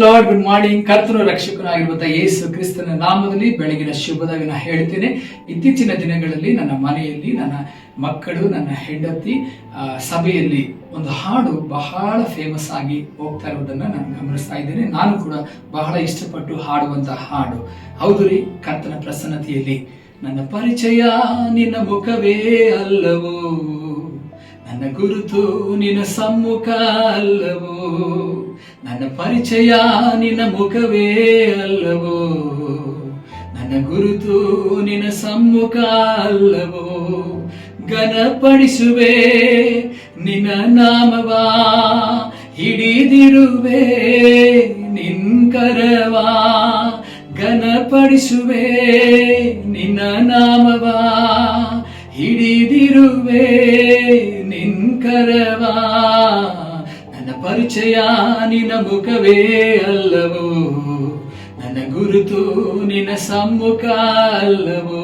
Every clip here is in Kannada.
ಲಾರ್ಡ್ ಗುಡ್ ಮಾರ್ನಿಂಗ್ ಕರ್ತನ ರಕ್ಷಕನಾಗಿರುವಂತಹ ಯೇಸು ಕ್ರಿಸ್ತನ ನಾಮದಲ್ಲಿ ಬೆಳಗಿನ ಶುಭದವಿನ ಹೇಳ್ತೇನೆ. ಇತ್ತೀಚಿನ ದಿನಗಳಲ್ಲಿ ನನ್ನ ಮನೆಯಲ್ಲಿ ನನ್ನ ಮಕ್ಕಳು, ನನ್ನ ಹೆಂಡತಿ ಸಭೆಯಲ್ಲಿ ಒಂದು ಹಾಡು ಬಹಳ ಫೇಮಸ್ ಆಗಿ ಹೋಗ್ತಾ ಇರೋದನ್ನ ನಾನು ಗಮನಿಸ್ತಾ ಇದ್ದೇನೆ. ನಾನು ಕೂಡ ಬಹಳ ಇಷ್ಟಪಟ್ಟು ಹಾಡುವಂತಹ ಹಾಡು. ಹೌದು ರೀ, ಕರ್ತನ ಪ್ರಸನ್ನತೆಯಲ್ಲಿ. ನನ್ನ ಪರಿಚಯ ನಿನ್ನ ಮುಖವೇ ಅಲ್ಲವೋ? ನನ್ನ ಗುರುತು ನಿನ್ನ ಸಮ್ಮುಖ ಅಲ್ಲವೋ? ನನ್ನ ಪರಿಚಯ ನಿನ್ನ ಮುಖವೇ ಅಲ್ಲವೋ? ನನ್ನ ಗುರುತು ನಿನ್ನ ಸಮ್ಮುಖ ಅಲ್ಲವೋ? ಘನಪಡಿಸುವೆ ನಿನ್ನ ನಾಮವಾ, ಹಿಡಿದಿರುವೆ ನಿನ್ಕರವಾ ಘನಪಡಿಸುವೆ ನಿನ್ನ ನಾಮವಾ. ಹಿಡಿದಿರುವೆ ನಿನ್ಕರವಾ ನನ್ನ ಪರಿಚಯ ನಿನ್ನ ಮುಖವೇ ಅಲ್ಲವೋ ನನ್ನ ಗುರುತು ನಿನ್ನ ಸಮ್ಮುಖ ಅಲ್ಲವೋ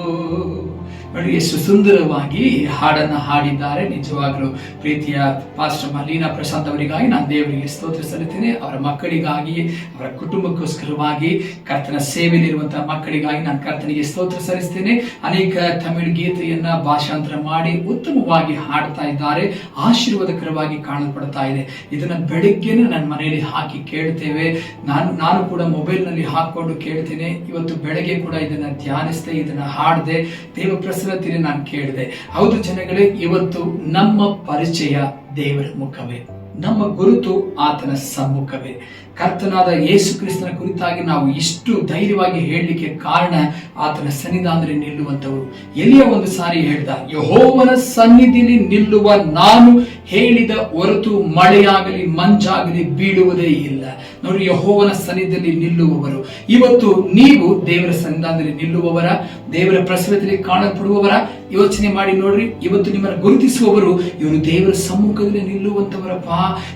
ನೋಡಿ ಎಷ್ಟು ಸುಂದರವಾಗಿ ಹಾಡನ್ನ ಹಾಡಿದ್ದಾರೆ. ನಿಜವಾಗ್ಲೂ ಪ್ರೀತಿಯ ಪಾಸ್ಟರ್ ಮಲೀನಾ ಪ್ರಸಾದ್ ಅವರಿಗಾಗಿ ನಾನು ದೇವರಿಗೆ ಸ್ತೋತ್ರ ಸಲ್ಲಿದ್ದೇನೆ ಅವರ ಮಕ್ಕಳಿಗಾಗಿ, ಅವರ ಕುಟುಂಬಕ್ಕೋಸ್ಕರವಾಗಿ, ಕರ್ತನ ಸೇವೆಯಲ್ಲಿರುವಂತಹ ಮಕ್ಕಳಿಗಾಗಿ ನಾನು ಕರ್ತನಿಗೆ ಸ್ತೋತ್ರ ಸಲ್ಲಿಸ್ತೇನೆ ಅನೇಕ ತಮಿಳು ಗೀತೆಯನ್ನ ಭಾಷಾಂತರ ಮಾಡಿ ಉತ್ತಮವಾಗಿ ಹಾಡ್ತಾ ಇದ್ದಾರೆ. ಆಶೀರ್ವಾದಕರವಾಗಿ ಕಾಣಲ್ಪಡ್ತಾ ಇದೆ. ಇದನ್ನ ಬೆಳಿಗ್ಗೆನೆ ನನ್ನ ಮನೆಯಲ್ಲಿ ಹಾಕಿ ಕೇಳ್ತೇವೆ. ನಾನು ನಾನು ಕೂಡ ಮೊಬೈಲ್ನಲ್ಲಿ ಹಾಕೊಂಡು ಕೇಳ್ತೇನೆ. ಇವತ್ತು ಬೆಳಗ್ಗೆ ಕೂಡ ಇದನ್ನ ಧ್ಯಾನಿಸ್ದೆ, ಇದನ್ನ ಹಾಡದೆ ದೇವ ಪ್ರಸನ್ನತೆಯನ್ನು ನಾನು ಕೇಳಿದೆ. ಹೌದು ಜನಗಳೇ ಇವತ್ತು ನಮ್ಮ ಪರಿಚಯ ದೇವರ ಮುಖವೇ. ನಮ್ಮ ಗುರುತು ಆತನ ಸಮ್ಮುಖವೇ. ಕರ್ತನಾದ ಯೇಸು ಕ್ರಿಸ್ತನ ಕುರಿತಾಗಿ ನಾವು ಇಷ್ಟು ಧೈರ್ಯವಾಗಿ ಹೇಳಲಿಕ್ಕೆ ಕಾರಣ ಆತನ ಸನ್ನಿಧಾನದಲ್ಲಿ ನಿಲ್ಲುವಂತವರು ಎಲ್ಲಿಯ ಒಂದು ಸಾರಿ ಹೇಳ್ದ, ಯಹೋವನ ಸನ್ನಿಧಿಲಿ ನಿಲ್ಲುವ ನಾನು ಹೇಳಿದ ಹೊರತು ಮಳೆಯಾಗಲಿ, ಮಂಜಾಗಲಿ ಬೀಳುವುದೇ ಇಲ್ಲ. ನೋಡಿ, ಯಹೋವನ ಸನ್ನಿಧಿಯಲ್ಲಿ ನಿಲ್ಲುವವರು. ಇವತ್ತು ನೀವು ದೇವರ ಸನ್ನಿಧಾನದಲ್ಲಿ ನಿಲ್ಲುವವರ, ದೇವರ ಪ್ರಸನ್ನತೆಯಲ್ಲಿ ಕಾಣಲ್ಪಡುವವರ, ಯೋಚನೆ ಮಾಡಿ ನೋಡ್ರಿ, ಇವತ್ತು ನಿಮ್ಮನ್ನು ಗುರುತಿಸುವವರು, ಇವರು ದೇವರ ಸಮ್ಮುಖದಲ್ಲಿ ನಿಲ್ಲುವಂತವರಪ್ಪ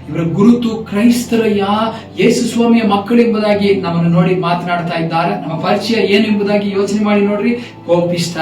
ಇವರ ಗುರುತು ಕ್ರೈಸ್ತರ ಯಾ ಯೇಸು ಸ್ವಾಮಿಯ ಮಕ್ಕಳೆಂಬುದಾಗಿ ನಮ್ಮನ್ನು ನೋಡಿ ಮಾತನಾಡ್ತಾ ಇದ್ದಾರೆ. ನಮ್ಮ ಪರಿಚಯ ಏನೆಂಬುದಾಗಿ ಯೋಚನೆ ಮಾಡಿ ನೋಡ್ರಿ. ಕೋಪಿಷ್ಟ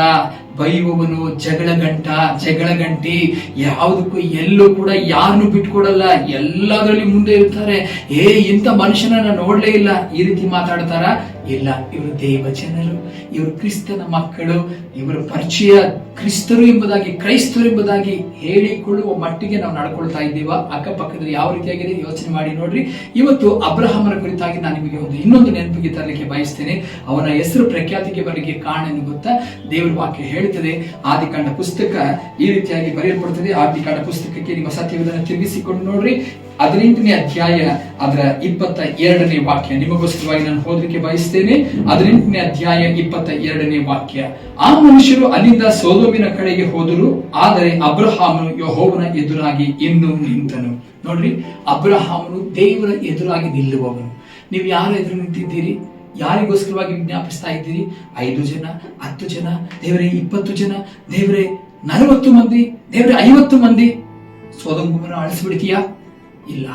ಬೈಯುವವನು ಜಗಳ ಗಂಟ, ಜಗಳ ಗಂಟಿ. ಯಾವುದಕ್ಕೂ ಎಲ್ಲೂ ಕೂಡ ಯಾರನ್ನು ಬಿಟ್ಕೊಡಲ್ಲ ಎಲ್ಲದರಲ್ಲಿ ಮುಂದೆ ಇರ್ತಾರೆ ಏ, ಇಂಥ ಮನುಷ್ಯನನ್ನ ನೋಡ್ಲೇ ಇಲ್ಲ. ಈ ರೀತಿ ಮಾತಾಡ್ತಾರ? ಇಲ್ಲ, ಇವರು ದೇವ ಜನರು, ಇವರು ಕ್ರಿಸ್ತನ ಮಕ್ಕಳು, ಇವರ ಪರಿಚಯ ಕ್ರಿಸ್ತರು ಎಂಬುದಾಗಿ, ಕ್ರೈಸ್ತರು ಎಂಬುದಾಗಿ ಹೇಳಿಕೊಳ್ಳುವ ಮಟ್ಟಿಗೆ ನಾವು ನಡ್ಕೊಳ್ತಾ ಇದ್ದೀವ, ಅಕ್ಕಪಕ್ಕದಲ್ಲಿ ಯಾವ ರೀತಿಯಾಗಿದೆ ಯೋಚನೆ ಮಾಡಿ ನೋಡ್ರಿ. ಇವತ್ತು ಅಬ್ರಹಾಮನ ಕುರಿತಾಗಿ ನಾನು ನಿಮಗೆ ಒಂದು ಇನ್ನೊಂದು ನೆನಪಿಗೆ ತರಲಿಕ್ಕೆ ಬಯಸ್ತೇನೆ. ಅವನ ಹೆಸರು ಪ್ರಖ್ಯಾತಿಗೆ ಬರಲಿಕ್ಕೆ ಕಾರಣ ಏನು ಗೊತ್ತಾ? ದೇವರ ವಾಕ್ಯ ಹೇಳುತ್ತದೆ ಆದಿಕಾಂಡ ಪುಸ್ತಕ ಈ ರೀತಿಯಾಗಿ ಬರೆಯಲ್ಪಡುತ್ತದೆ ಆದಿಕಾಂಡ ಪುಸ್ತಕಕ್ಕೆ ನಿಮ್ಮ ಸತ್ಯವನ್ನು ತಿರುಗಿಸಿಕೊಂಡು ನೋಡ್ರಿ. ಹದಿನೆಂಟನೇ ಅಧ್ಯಾಯ ಅದರ ಇಪ್ಪತ್ತ ಎರಡನೇ ವಾಕ್ಯ. ನಿಮಗೋಸ್ಕರವಾಗಿ ನಾನು ಹೋದಕ್ಕೆ ಬಯಸ್ತೇನೆ. ಹದಿನೆಂಟನೇ ಅಧ್ಯಾಯ ಇಪ್ಪತ್ತ ಎರಡನೇ ವಾಕ್ಯ. ಆ ಮನುಷ್ಯರು ಅಲ್ಲಿಂದ ಸೋಲೋಮಿನ ಕಡೆಗೆ ಹೋದರು. ಆದರೆ ಅಬ್ರಹಾಮನು ಯಹೋವನ ಎದುರಾಗಿ ಇನ್ನೂ ನಿಂತನು. ನೋಡ್ರಿ, ಅಬ್ರಹಾಮನು ದೇವರ ಎದುರಾಗಿ ನಿಲ್ಲುವವನು. ನೀವು ಯಾರ ಎದುರು ನಿಂತಿದ್ದೀರಿ? ಯಾರಿಗೋಸ್ಕರವಾಗಿ ವಿಜ್ಞಾಪಿಸ್ತಾ ಇದ್ದೀರಿ? ಐದು ಜನ, ಹತ್ತು ಜನ, ದೇವರೇ ಇಪ್ಪತ್ತು ಜನ, ದೇವರೇ ನಲವತ್ತು ಮಂದಿ, ದೇವರೇ ಐವತ್ತು ಮಂದಿ. ಸ್ವದಂಗುಮನ ಅಳಿಸ್ಬಿಡ್ತೀಯಾ ಇಲ್ಲ.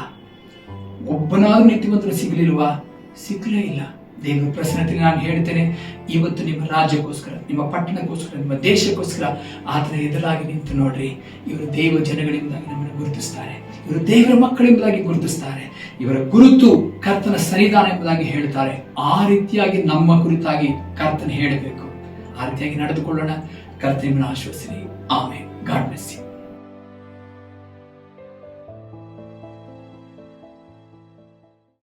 ಒಬ್ಬನಾದ್ರೂ ನೀತಿವಂತರು ಸಿಗಲಿಲ್ವಾ? ಸಿಗಲೇ ಇಲ್ಲ. ದೇವರ ಪ್ರಸನ್ನತೆ ನಾನು ಹೇಳ್ತೇನೆ, ಇವತ್ತು ನಿಮ್ಮ ರಾಜ್ಯಕ್ಕೋಸ್ಕರ, ನಿಮ್ಮ ಪಟ್ಟಣಕ್ಕೋಸ್ಕರ, ನಿಮ್ಮ ದೇಶಕ್ಕೋಸ್ಕರ ಆತನ ಎದುರಾಗಿ ನಿಂತು ನೋಡ್ರಿ. ಇವರು ದೇವ ಜನಗಳಿಂದಾಗಿ ನಮ್ಮನ್ನು ಗುರುತಿಸ್ತಾರೆ. ಇವರು ದೇವರ ಮಕ್ಕಳೆಂಬುದಾಗಿ ಗುರುತಿಸ್ತಾರೆ. ಇವರ ಗುರುತು ಕರ್ತನ ಸನ್ನಿಧಾನ ಎಂಬುದಾಗಿ ಹೇಳ್ತಾರೆ. ಆ ರೀತಿಯಾಗಿ ನಮ್ಮ ಕುರಿತಾಗಿ ಕರ್ತನ ಹೇಳಬೇಕು. ಆ ರೀತಿಯಾಗಿ ನಡೆದುಕೊಳ್ಳೋಣ. ಕರ್ತನ ಆಶ್ವಸಿನಿ ಆಮೇಲೆ